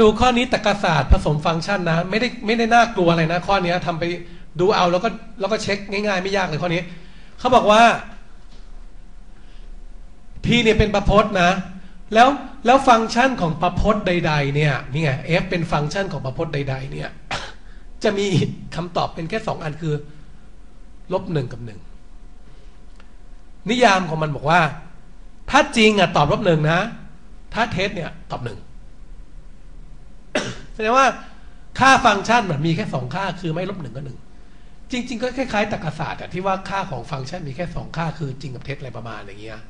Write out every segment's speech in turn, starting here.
ดูข้อนี้ตรรกศาสตร์ผสมฟังก์ชันนะ ไม่ได้ไม่ได้น่ากลัวอะไรนะ ข้อนี้ทำไปดูเอาแล้วก็แล้วก็เช็คง่ายๆ ไม่ยากเลยข้อนี้เขาบอกว่า p เนี่ยเป็นประพจน์นะ แล้วแล้วฟังก์ชันของประพจน์ใด ๆ เนี่ยนี่ไง f เป็นฟังก์ชันของประพจน์ใด ๆ เนี่ย จะมีคำตอบเป็นแค่สองอันคือลบหนึ่งกับหนึ่งนิยามของมันบอกว่า ถ้าจริงอะตอบลบหนึ่งนะ ถ้าเท็จเนี่ยตอบหนึ่ง แสดงว่าค่าฟังก์ชันมันมีแค่สองค่าคือไม่ลบหนึ่งก็หนึ่งจริง ๆ ก็คล้ายๆตรรกศาสตร์ที่ว่าค่าของฟังก์ชันมีแค่สองค่าคือจริงกับเท็จอะไรประมาณอย่างเงี้ย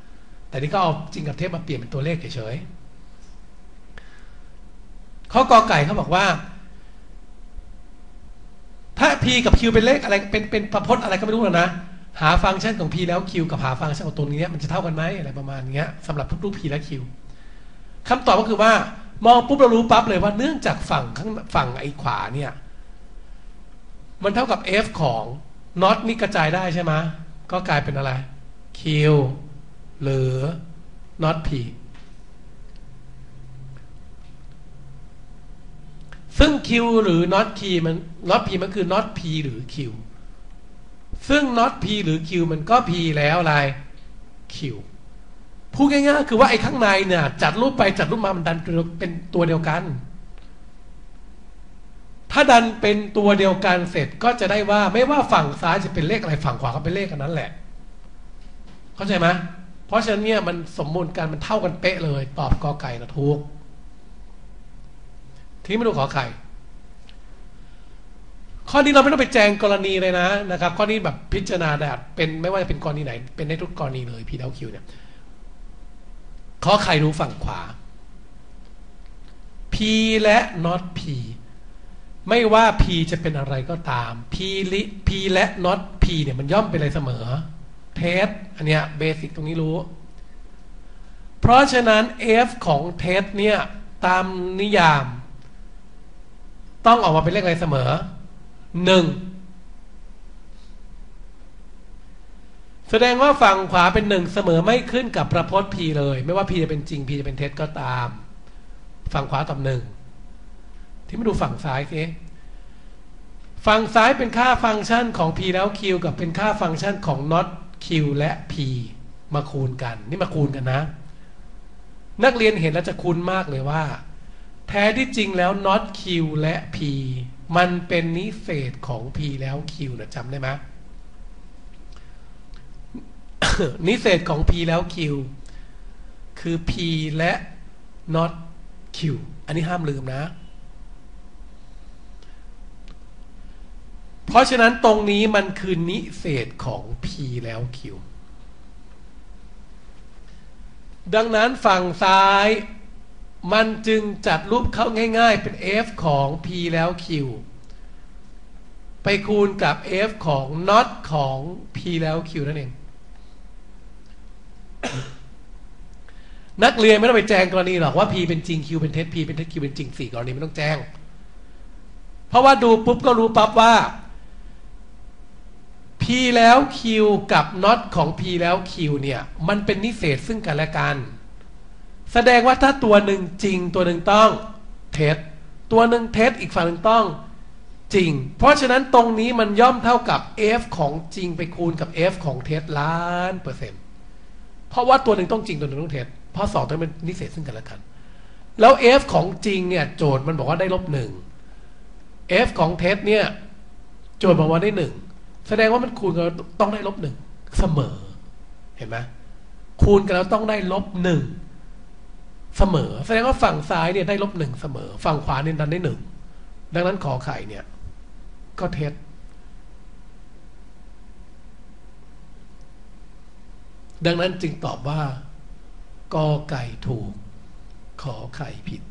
แต่นี่ก็เอาจริงกับเท็จมาเปลี่ยนเป็นตัวเลขเฉยๆข้อกอไก่เขาบอกว่า ถ้า p กับ q เป็นเลขอะไรเป็นเป็นประพจน์อะไรก็ไม่รู้หรอกนะหาฟังก์ชันของ p แล้ว q กับหาฟังก์ชันของตัวนี้มันจะเท่ากันไหมอะไรประมาณเงี้ยสำหรับทุกๆ p และ q คำตอบก็คือว่า มองปุ๊บเรารู้ปั๊บเลยว่าเนื่องจากฝั่งข้างฝั่งไอ้ขวาเนี่ย มันเท่ากับ f ของน็อตนี่กระจายได้ใช่ไหมก็กลายเป็นอะไร q หรือ not p ซึ่ง q หรือ not p มัน not p มันคือ not p หรือ q ซึ่ง not p หรือ q มันก็ p แล้วอะไร q พูดง่ายๆคือว่าไอ้ข้างในเนี่ย จัดรูปไปจัดรูปมามันดันเป็นตัวเดียวกัน ถ้าดันเป็นตัวเดียวกันเสร็จก็จะได้ว่าไม่ว่าฝั่งซ้ายจะเป็นเลขอะไรฝั่งขวาก็เป็นเลขกันนั้นแหละ เข้าใจไหมเพราะฉะนั้นเนี่ยมันสมมูลกันมันเท่ากันเป๊ะเลย ตอบกอไก่นะทุกทีนี้มาดูขอไข่ ข้อนี้เราไม่ต้องไปแจงกรณีเลยนะนะครับ ข้อนี้แบบพิจารณาแบบเป็นไม่ว่าจะเป็นกรณีไหน เป็นในทุกกรณีเลยพีดาวคิวเนี่ย ขอใครรู้ฝั่งขวา P และ not P ไม่ว่า P จะเป็นอะไรก็ตาม P ลิ P และ not P เนี่ยมันย่อมเป็นอะไรเสมอ Test อันเนี้ยเบสิกตรงนี้รู้ เพราะฉะนั้น F ของ test เนี่ย ตามนิยาม ต้องออกมาเป็นเลขอะไรเสมอ 1 แสดงว่าฝั่งขวาเป็นหนึ่งเสมอไม่ขึ้นกับประพจน์ P เลย ไม่ว่า P จะเป็นจริง P จะเป็นเท็จก็ตาม ฝั่งขวาตอบหนึ่งที่มาดูฝั่งซ้ายสิฝั่งซ้ายเป็นค่าฟังก์ชันของ p แล้ว q กับเป็นค่าฟังก์ชันของ not q และ p มาคูณกัน นี่มาคูณกันนะ นักเรียนเห็นแล้วจะคุ้นมากเลยว่า แท้ที่จริงแล้ว not q และ p มันเป็นนิเศษของ p แล้ว q นะจำได้ไหม นิเศษของ p แล้ว q คือ p และ not q อันนี้ห้ามลืมนะ เพราะฉะนั้นตรงนี้มันคือนิเศษของ p แล้ว q ดังนั้นฝั่งซ้ายมันจึงจัดรูปเข้าง่าย ๆ เป็น f ของ p แล้ว q ไปคูณกับ f ของ not ของ p แล้ว q นั่นเอง นักเรียนไม่ต้องไปแจ้งกรณีหรอกว่า p เป็นจริง q เป็นเท็จ p เป็นเท็จ q เป็นจริงสี่กรณีไม่ต้องแจ้ง เพราะว่าดูปุ๊บก็รู้ปั๊บว่า p แล้ว q กับ not ของ p แล้ว q เนี่ย มันเป็นนิเศษซึ่งกันและกัน แสดงว่าถ้าตัวหนึ่งจริงตัวหนึ่งต้องเท็จ ตัวหนึ่งเท็จอีกฝั่งหนึ่งต้องจริง เพราะฉะนั้นตรงนี้มันย่อมเท่ากับ f ของจริงไปคูณกับ f ของเท็จล้านเปอร์เซ็นต์ เพราะว่าตัวหนึ่งต้องจริงตัวหนึ่งต้องเท็จ เพราะสองตัวเป็นนิเศษซึ่งกันและกัน แล้ว f ของจริงเนี่ย โจทย์มันบอกว่าได้ลบหนึ่ง f ของเท็จเนี่ย โจทย์บอกว่าได้หนึ่งแสดงว่ามันคูณกันต้องได้ลบหนึ่งเสมอ เห็นไหมคูณกันแล้วต้องได้ลบหนึ่งเสมอ แสดงว่าฝั่งซ้ายเนี่ยได้ลบหนึ่งเสมอ ฝั่งขวาเนี่ยดันได้หนึ่งดังนั้นขอไข่เนี่ย ก็เท็จดังนั้นจึงตอบว่า กอไก่ถูก ขอไข่ผิด